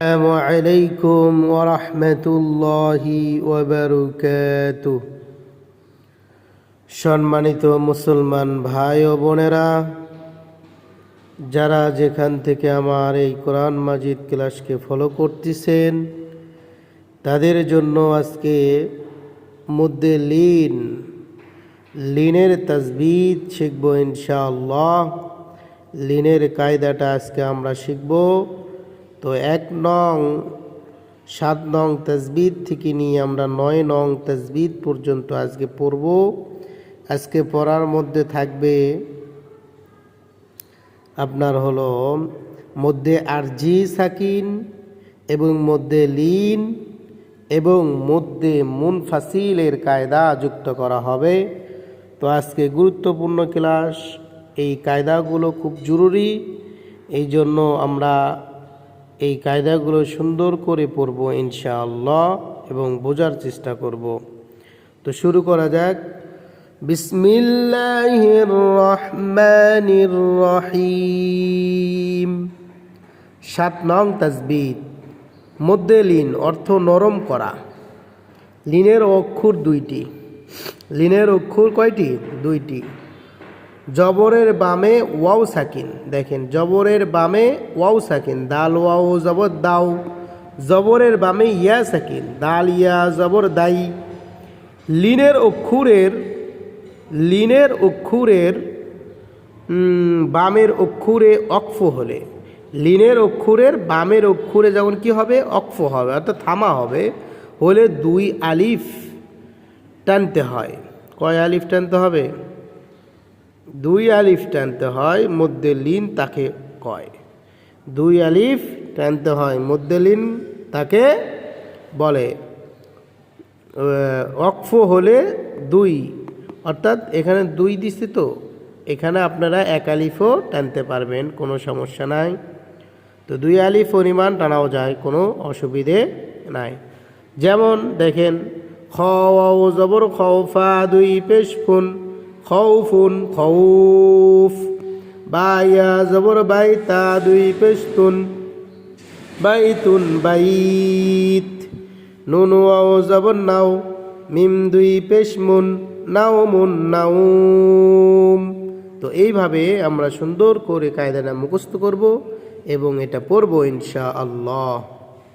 السلام عليكم ورحمة الله وبركاته সম্মানিত মুসলমান ভাই ও বোনেরা যারা যেখান থেকে আমার এই কোরআন মাজিদ ক্লাসকে ফলো করতেছেন তাদের জন্য আজকে মধ্যে লিন লিনের তাজবিদ শিখব ইনশাআল্লাহ লিনের কায়দাটা আজকে আমরা শিখব তো এক নং, সাত নং তাজবিদ থেকে নিয়ে আমরা নয় নং তাজবিদ পর্যন্ত আজকে পড়ব। আজকে পড়ার মধ্যে থাকবে, আপনার হলো মধ্যে আরজি সাকিন এবং মধ্যে লিন এবং মধ্যে মুনফাসিলের কায়দা যুক্ত করা হবে। তো আজকে গুরুত্বপূর্ণ ক্লাস, এই কায়দাগুলো খুব জরুরি। এই জন্য আমরা এই কায়দাগুলো সুন্দর করে পড়ব ইনশাআল্লাহ এবং বোঝার চেষ্টা করব। তো শুরু করা যাক। বিসমিল্লাহির রহমানির রহিম সাত নং তাজবিদ মধ্যে লিন, অর্থ নরম করা। লিনের অক্ষর দুইটি। লিনের অক্ষর কয়টি? দুইটি। জবরের বামে ওয়াও সাকিন, দেখেন, জবরের বামে ওয়াও সাকিন, দাল ওয়াও জবর দাও, জবরের বামে ইয়া সাকিন, দাল ইয়া জবর দাই, লিনের অক্ষুরের লিনের অক্ষুরের বামের অক্ষুরে অক্ফ হলে, লিনের অক্ষুরের বামের অক্ষুরে যখন কি হবে? অক্ফ হবে, অর্থাৎ থামা হবে, হলে দুই আলিফ টানতে হয়। কয় আলিফ টানতে হবে? দুই আলিফ টানতে হয়, মধ্যে লিন তাকে কয়। দুই আলিফ টানতে হয়, মধ্যে লিন তাকে বলে। অক্ফ হলে দুই, অর্থাৎ এখানে দুই দিছে তো, এখানে আপনারা এক আলিফও টানতে পারবেন, কোনো সমস্যা নাই। তো দুই আলিফ পরিমাণ টানাও যায়, কোনো অসুবিধে নাই। যেমন দেখেন, খ জবর খৌফা দুই, পেশ, ফুন। খৌফুন খৌফ বায়া জবর বাইতা দুই পেশ তুন বাইতুন বাইত। নুন ওয়াও জবর নাও, মিম দুই পেশ মুন নাও মুন নাউম তো এইভাবে আমরা সুন্দর করে কায়দাটা মুখস্থ করব এবং এটা পড়ব ইনশা আল্লাহ